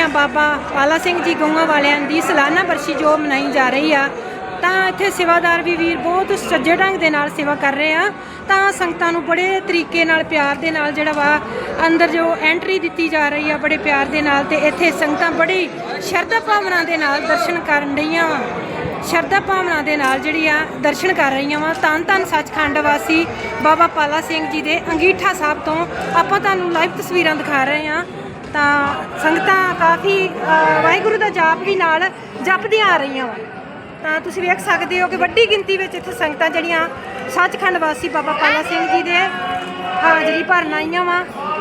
ਜਿਹੜੀਆਂ ਬਾਬਾ ਪਾਲਾ ਸਿੰਘ ਜੀ ਗਊਆਂ ਵਾਲਿਆਂ ਦੀ ਸਾਲਾਨਾ ਬਰਸ਼ੀ ਜੋ ਮਨਾਈ ਜਾ ਰਹੀ ਆ, ਤਾਂ ਇੱਥੇ ਸੇਵਾਦਾਰ ਵੀ ਵੀਰ ਬਹੁਤ ਸੱਜੇ ਢੰਗ ਦੇ ਨਾਲ ਸੇਵਾ ਕਰ ਰਹੇ ਆ। ਤਾਂ ਸੰਗਤਾਂ ਨੂੰ ਬੜੇ ਤਰੀਕੇ ਨਾਲ, ਪਿਆਰ ਦੇ ਨਾਲ ਜਿਹੜਾ ਵਾ ਅੰਦਰ ਜੋ ਐਂਟਰੀ ਦਿੱਤੀ ਜਾ ਰਹੀ ਆ, ਬੜੇ ਪਿਆਰ ਦੇ ਨਾਲ ਤੇ ਇੱਥੇ ਸੰਗਤਾਂ ਬੜੀ ਸ਼ਰਧਾ ਭਾਵਨਾ ਦੇ ਨਾਲ ਦਰਸ਼ਨ ਕਰਨ ਰਹੀਆਂ ਵਾ। ਸ਼ਰਧਾ ਭਾਵਨਾ ਦੇ ਨਾਲ ਜਿਹੜੀ ਆ ਦਰਸ਼ਨ ਕਰ ਰਹੀਆਂ ਵਾ। ਧੰਨ ਧੰਨ ਸੱਚਖੰਡ ਵਾਸੀ ਬਾਬਾ ਪਾਲਾ ਸਿੰਘ ਜੀ ਦੇ ਅੰਗੀਠਾ ਸਾਹਿਬ ਤੋਂ ਆਪਾਂ ਤੁਹਾਨੂੰ ਲਾਈਵ ਤਸਵੀਰਾਂ ਦਿਖਾ ਰਹੇ ਹਾਂ। ਤਾਂ ਸੰਗਤਾਂ ਕਾਫੀ ਵਾਹਿਗੁਰੂ ਦਾ ਜਾਪ ਵੀ ਨਾਲ ਜਪਦੀਆਂ ਆ ਰਹੀਆਂ ਵਾ। ਤਾਂ ਤੁਸੀਂ ਵੇਖ ਸਕਦੇ ਹੋ ਕਿ ਵੱਡੀ ਗਿਣਤੀ ਵਿੱਚ ਇੱਥੇ ਸੰਗਤਾਂ ਜਿਹੜੀਆਂ ਸੱਚਖੰਡ ਵਾਸੀ ਬਾਬਾ ਪਾਲਾ ਸਿੰਘ ਜੀ ਦੇ ਹਾਜ਼ਰੀ ਭਰਨ ਆਈਆਂ ਵਾ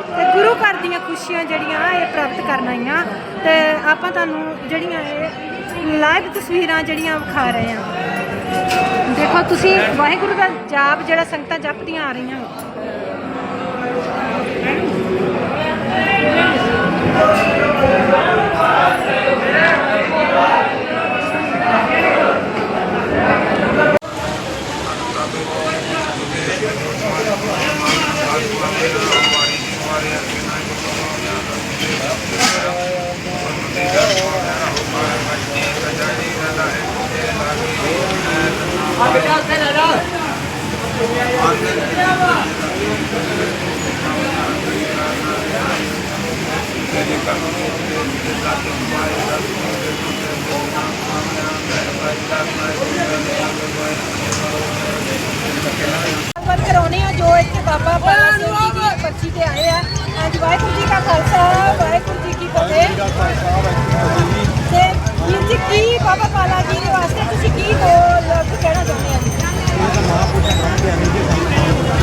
ਤੇ ਗੁਰੂ ਘਰ ਦੀਆਂ ਖੁਸ਼ੀਆਂ ਜਿਹੜੀਆਂ ਇਹ ਪ੍ਰਾਪਤ ਕਰਨ ਆਈਆਂ। ਤੇ ਆਪਾਂ ਤੁਹਾਨੂੰ ਜਿਹੜੀਆਂ ਇਹ ਲਾਈਵ ਤਸਵੀਰਾਂ ਜਿਹੜੀਆਂ ਵਿਖਾ ਰਹੇ ਹਾਂ। ਦੇਖੋ ਤੁਸੀਂ ਵਾਹਿਗੁਰੂ ਦਾ ਜਾਪ ਜਿਹੜਾ ਸੰਗਤਾਂ ਜਪਦੀਆਂ ਆ ਰਹੀਆਂ ਪਰ ਕਰਾਉਣੇ ਆ ਜੋ ਇੱਥੇ ਬਾਬਾ ਬਾਲਾ ਸਿੰਘ ਜੀ ਦੀ ਪਰਚੀ ਤੇ ਆਏ ਆ ਅੱਜ ਵਾਹਿਗੁਰੂ ਜੀ ਕਾ ਖਾਲਸਾ ਵਾਹਿਗੁਰੂ ਜੀ ਕੀ ਫਤਿਹ ਤੇ ਵੀਰ ਜੀ ਕੀ ਬਾਬਾ ਪਾਲਾ ਜੀ ਦੇ ਵਾਸਤੇ ਤੁਸੀਂ ਕੀ ਬੋਲ ਕਹਿਣਾ ਚਾਹੁੰਦੇ ਆ ਜੀ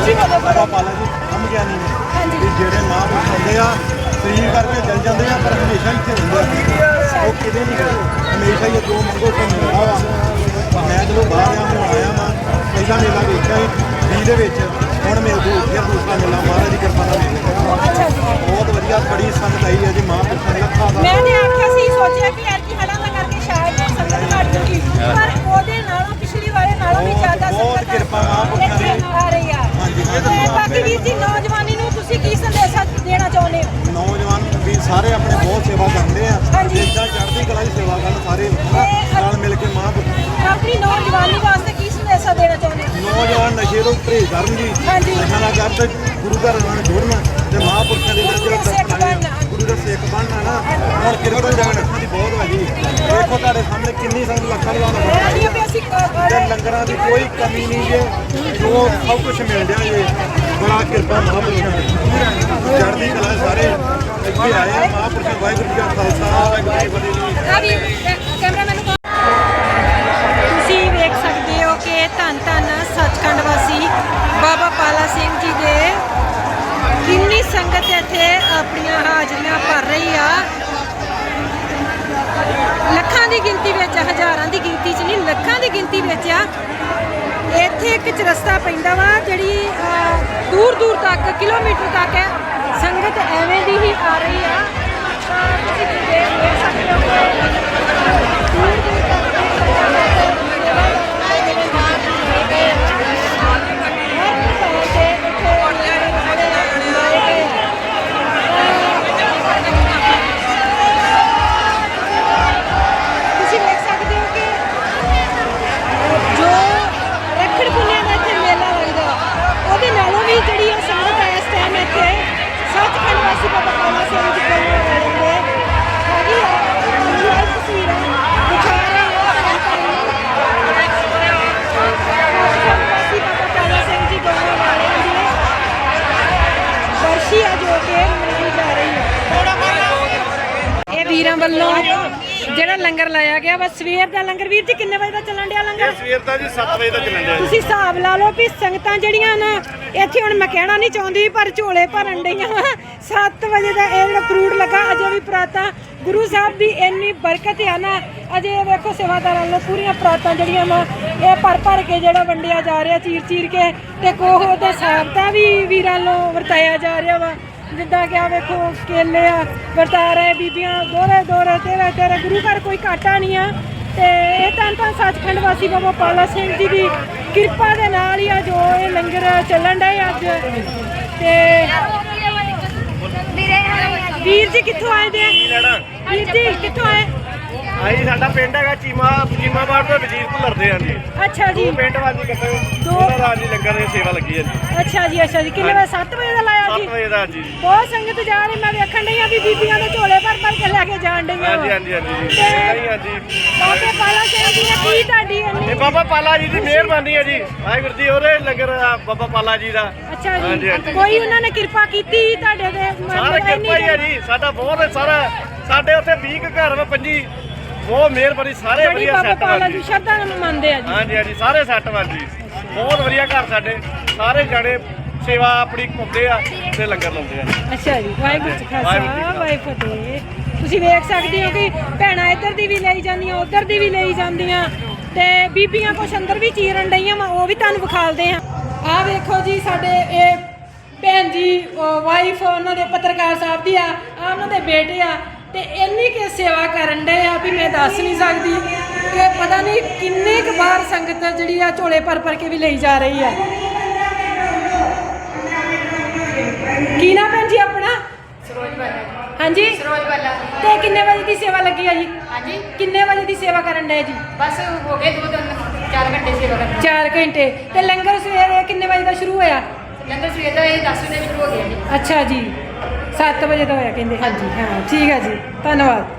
ਬੋਲੋ ਬਾਬਾ ਪਾਲਾ ਜੀ ਹਮ ਗਿਆਨੀ ਨੇ ਵੀ ਜਿਹੜੇ ਮਹਾਂਪੁਰਖ ਹੁੰਦੇ ਆ ਸਰੀਰ ਕਰਕੇ ਚਲ ਜਾਂਦੇ ਆ ਪਰ ਹਮੇਸ਼ਾ ਇੱਥੇ ਰਹਿੰਦੇ ਆ। ਉਹ ਕਿਤੇ ਨਹੀਂ ਹਮੇਸ਼ਾ ਹੀ ਜੋ ਮੰਗੋ ਤੇ ਮਿਲਦਾ ਵਾ ਮੈਂ ਜਦੋਂ ਬਾਹਰ ਆ ਹੁਣ ਆਇਆ ਵਾਂ ਪਹਿਲਾ ਮੇਲਾ ਵੇਖਿਆ ਸੀ ਵੀਹ ਦੇ ਵਿੱਚ। ਹੁਣ ਮੇਰੇ ਕੋਲ ਫਿਰ ਦੂਸਰਾ ਮੇਲਾ ਮਹਾਰਾਜ ਦੀ ਕਿਰਪਾ ਨਾਲ ਬਹੁਤ ਵਧੀਆ ਬੜੀ ਸੰਗਤ ਆਈ ਹੈ ਜੀ ਦੇ ਲੱਖਾਂ ਦਾ। ਮੈਂ ਨੇ ਆਖਿਆ ਸੀ ਸੋਚਿਆ ਕਿ ਐਤਕੀ ਹੜਾਂ ਦਾ ਕਰਕੇ ਸ਼ਾਇਦ ਸੰਗਤ ਘੱਟ ਜੂਗੀ ਪਰ ਨਸ਼ੇ ਤੋਂ ਪਰਹੇਜ਼ ਕਰਨ ਜੀ ਹਾਂਜੀ। ਕਰ ਤੇ ਗੁਰੂ ਘਰ ਨਾਲ ਜੁੜਨਾ ਤੇ ਮਹਾਂਪੁਰਖਾਂ ਦੇ ਨਾਲ ਜਿਹੜਾ ਸਿੱਖ ਬਣਨਾ। ਹੈ, ਗੁਰੂ ਦਾ ਸਿੱਖ ਬਣਨਾ ਨਾ। ਹੁਣ ਕਿਰਪਾ ਜਾਣ ਦੀ ਬਹੁਤ ਹੈ ਜੀ ਦੇਖੋ ਤੁਹਾਡੇ ਸਾਹਮਣੇ ਕਿੰਨੀ ਸੰਗਤ ਲੱਖਾਂ ਦੀ ਲਾਉਣਾ ਇਹ ਨਹੀਂ ਵੀ ਅਸੀਂ ਕ- ਤੇ ਲੰਗਰਾਂ ਦੀ ਕੋਈ ਕਮੀ ਨਹੀਂ ਜੇ। ਜੋ ਸਭ ਕੁਝ ਮਿਲ ਰਿਹਾ ਜੇ। ਬੜਾ ਕਿਰਪਾ ਮਹਾਂਪੁਰਖਾਂ ਦੀ। ਚੜ੍ਹਦੀ ਕਲਾ ਸਾਰੇ ਇੱਥੇ ਆਏ ਆ। ਮਹਾਂਪੁਰਖਾਂ ਵਾਹਿਗੁਰੂ ਜੀ ਕਾ ਖਾਲਸਾ ਵਾਹਿਗੁਰੂ ਜੀ ਕੀ ਫਤਿਹ। ਜੀ ਆ ਵੀ ਇੱਥੇ ਆਪਣੀਆਂ ਹਾਜ਼ਰੀਆਂ ਭਰ ਰਹੀ ਆ। ਲੱਖਾਂ ਦੀ ਗਿਣਤੀ ਵਿੱਚ ਹਜ਼ਾਰਾਂ ਦੀ ਗਿਣਤੀ 'ਚ ਨਹੀਂ, ਲੱਖਾਂ ਦੀ ਗਿਣਤੀ ਵਿੱਚ ਆ। ਇੱਥੇ ਇੱਕ ਚਰਸਤਾ ਪੈਂਦਾ ਵਾ, ਜਿਹੜੀ ਦੂਰ ਦੂਰ ਤੱਕ, ਕਿਲੋਮੀਟਰ ਤੱਕ ਸੰਗਤ ਐਵੇਂ ਦੀ ਹੀ ਆ ਰਹੀ ਆ। ਤਾਂ ਤੁਸੀਂ ਦੇਖ ਸਕਦੇ ਹੋ ਦੂਰ ਦੂਰ ਤੱਕ ਵੱਲੋਂ ਜਿਹੜਾ ਲੰਗਰ ਲਾਇਆ ਗਿਆ ਵਾ ਸਵੇਰ ਦਾ ਲੰਗਰ। ਵੀਰ ਜੀ ਕਿੰਨੇ ਵਜੇ ਦਾ ਚੱਲਣ ਡਿਆ ਲੰਗਰ? ਸਵੇਰ ਦਾ ਜੀ 7 ਵਜੇ ਦਾ ਚੱਲਣ ਡਿਆ ਤੁਸੀਂ ਹਿਸਾਬ ਲਾ ਲਓ ਵੀ ਸੰਗਤਾਂ ਜਿਹੜੀਆਂ ਨਾ ਇੱਥੇ ਹੁਣ ਮੈਂ ਕਹਿਣਾ ਨਹੀਂ ਚਾਹੁੰਦੀ ਪਰ ਝੋਲੇ ਭਰਨ ਡਈਆਂ ਵਾ। 7 ਵਜੇ ਦਾ ਇਹ ਜਿਹੜਾ ਫਰੂਟ ਲੱਗਾ ਅਜੇ ਵੀ ਪ੍ਰਾਤਾ ਗੁਰੂ ਸਾਹਿਬ ਦੀ ਇੰਨੀ ਬਰਕਤ ਆ ਨਾ ਅਜੇ ਵੇਖੋ ਸੇਵਾਦਾਰਾਂ ਵੱਲੋਂ ਪੂਰੀਆਂ ਪ੍ਰਾਤਾਂ ਜਿਹੜੀਆਂ ਵਾ ਇਹ ਭਰ ਭਰ ਕੇ ਜਿਹੜਾ ਵੰਡਿਆ ਜਾ ਰਿਹਾ ਚੀਰ ਚੀਰ ਕੇ। ਤੇ ਕੋਹ ਦਾ ਸਾਬਤਾ ਵੀ ਵੀਰਾਂ ਵੱਲੋਂ ਵਰਤਾਇਆ ਜਾ ਰਿਹਾ ਵਾ। ਜਿੱਦਾਂ ਕਿ ਆ ਵੇਖੋ ਕੇਲੇ ਆ ਵਰਤਾ ਰਹੇ ਬੀਬੀਆਂ ਦੋਰੇ ਦੋਰੇ ਤੇਰੇ ਤੇਰੇ ਗੁਰੂ ਘਰ ਕੋਈ ਘਾਟਾ ਨਹੀਂ ਆ। ਤੇ ਇਹ ਤਾਂ ਤਾਂ ਸੱਚਖੰਡ ਵਾਸੀ ਬਾਬਾ ਪਾਲਾ ਸਿੰਘ ਜੀ ਦੀ ਕਿਰਪਾ ਦੇ ਨਾਲ ਹੀ ਆ ਜੋ ਇਹ ਲੰਗਰ ਚੱਲਣ ਡਏ ਅੱਜ। ਤੇ ਵੀਰ ਜੀ ਕਿੱਥੋਂ ਆਏ ਦੇ? ਵੀਰ ਜੀ ਕਿੱਥੋਂ ਆਏ? ਆਈ ਸਾਡਾ ਪਿੰਡ ਹੈਗਾ ਚੀਮਾ ਚੀਮਾਬਾੜ ਤੋਂ ਵਜੀਰ ਭੁੱਲਰ ਦੇ ਆ ਜੀ। ਅੱਛਾ ਜੀ। ਦੋ ਪਿੰਡ ਵਾਜੀ ਕੱਟੇ ਦੋ- ਉਹਨਾਂ ਦਾ ਲੰਗਰ ਦੀ ਸੇਵਾ ਲੱਗੀ ਹੈ ਜੀ। ਅੱਛਾ ਜੀ ਅੱਛਾ ਜੀ। ਕਿੰਨੇ ਵਜੇ? 7 ਵਜੇ ਦਾ ਲਾਇਆ 7 ਜੀ। ਵਜੇ ਦਾ ਜੀ। ਬਹੁਤ ਸੰਗਤ ਜਾ ਰਹੀ ਮੈਂ ਵੇਖਣ ਡਈ ਆ ਵੀ ਬੀਬੀਆਂ ਦੇ ਝੋਲੇ ਭਰ ਭਰ ਕੇ ਲੈ ਕੇ ਜਾਣ ਡਈਆਂ ਹਾਂਜੀ। ਹਾਂਜੀ ਹਾਂਜੀ। ਜੀ ਤੇ ਨਹੀਂ ਹਾਂਜੀ ਬਾਬੇ ਪਾਲਾ ਸਿੰਘ ਜੀ ਨੇ ਕੀ ਤੁਹਾਡੀ ਇੰਨੀ ਇਹ ਬਾਬਾ ਪਾਲਾ ਜੀ ਦੀ ਮਿਹਰਬਾਨੀ ਹੈ ਜੀ। ਵਾਹਿਗੁਰੂ ਜੀ ਉਹਦੇ ਲੰਗਰ ਆ ਬਾਬਾ ਪਾਲਾ ਜੀ ਦਾ। ਅੱਛਾ ਹਾਂਜੀ, ਜੀ। ਹਾਂਜੀ। ਕੋਈ ਉਹਨਾਂ ਨੇ ਕਿਰਪਾ ਕੀਤੀ ਤੁਹਾਡੇ ਦੇ ਸਾਰੇ ਕਿਰਪਾ ਹੀ ਹੈ ਜੀ। ਸਾਡਾ ਬਹੁਤ ਸਾਰਾ ਸਾਡੇ ਉੱਥੇ 20 ਕੁ ਘਰ ਵਾ ਪੰਜੀ। ਬਹੁਤ ਮਿਹਰਬਾਨੀ ਸਾਰੇ ਵਧੀਆ ਬਾਬਾ ਸੈੱਟ ਪਾਲਾ ਜੀ ਸ਼ਰਧਾ ਨੂੰ ਮੰਨਦੇ ਆ ਜੀ। ਹਾਂਜੀ ਹਾਂਜੀ। ਸਾਰੇ ਸੈੱਟ ਵਾ ਜੀ। ਬਹੁਤ ਵਧੀਆ ਘਰ ਸਾਡੇ। ਸਾਰੇ ਜਾਣੇ ਸੇਵਾ ਆਪਣੀ ਘੁੰਮਦੇ ਆ ਤੇ ਲੰਗਰ ਲਾਉਂਦੇ ਆ। ਅੱਛਾ ਜੀ ਵਾਹਿਗੁਰੂ ਜੀ ਕਾ ਖਾਲਸਾ ਵਾਹਿਗੁਰੂ ਫਤਿਹ। ਤੁਸੀਂ ਵੇਖ ਸਕਦੇ ਹੋ ਕਿ ਭੈਣਾਂ ਇੱਧਰ ਦੀ ਵੀ ਲਈ ਜਾਂਦੀਆਂ ਉੱਧਰ ਦੀ ਵੀ ਲਈ ਜਾਂਦੀਆਂ ਤੇ ਬੀਬੀਆਂ ਕੁਛ ਅੰਦਰ ਵੀ ਚੀਰਨ ਡਈਆਂ ਵਾ ਉਹ ਵੀ ਤੁਹਾਨੂੰ ਵਿਖਾਲਦੇ ਆ ਆਹ ਵੇਖੋ ਜੀ ਸਾਡੇ ਇਹ ਭੈਣ ਜੀ ਵਾਈਫ ਉਹਨਾਂ ਦੇ ਪੱਤਰਕਾਰ ਸਾਹਿਬ ਦੀ ਆ ਆਹ ਉਹਨਾਂ ਦੇ ਬੇਟੇ ਆ ਤੇ ਇੰਨੀ ਕਿ ਸੇਵਾ ਕਰਨ ਡੇ ਆ ਵੀ ਮੈਂ ਦੱਸ ਨਹੀਂ ਸਕਦੀ ਕਿ ਪਤਾ ਨਹੀਂ ਕਿੰਨੇ ਕੁ ਬਾਰ ਸੰਗਤ ਜਿਹੜੀ ਆ ਝੋਲੇ ਭਰ ਭਰ ਕੇ ਵੀ ਲਈ ਜਾ ਰਹੀ ਆ। ਕੀ ਨਾਮ ਭੈਣ ਜੀ ਆਪਣਾ? ਸਰੋਜ ਵਾਲਾ ਹਾਂਜੀ। ਸਰੋਜ ਵਾਲਾ ਤੇ ਕਿੰਨੇ ਵਜੇ ਦੀ ਸੇਵਾ ਲੱਗੀ ਆ ਜੀ? ਹਾਂਜੀ। ਕਿੰਨੇ ਵਜੇ ਦੀ ਸੇਵਾ ਕਰਨ ਡਏ ਜੀ? ਬਸ ਹੋ ਗਏ ਦੋ ਦਿਨ ਚਾਰ ਘੰਟੇ ਸੇਵਾ ਕਰਨੀ 4 ਘੰਟੇ। ਤੇ ਲੰਗਰ ਸਵੇਰੇ ਕਿੰਨੇ ਵਜੇ ਦਾ ਸ਼ੁਰੂ ਹੋਇਆ? ਲੰਗਰ ਸਵੇਰ ਦਾ ਇਹ 10 ਵਜੇ ਵਿੱਚ ਹੋ ਗਿਆ ਜੀ। ਅੱਛਾ ਜੀ। 7 ਵਜੇ ਦਾ ਹੋਇਆ ਕਹਿੰਦੇ। ਹਾਂਜੀ ਹਾਂ ਠੀਕ ਹੈ ਜੀ। ਧੰਨਵਾਦ।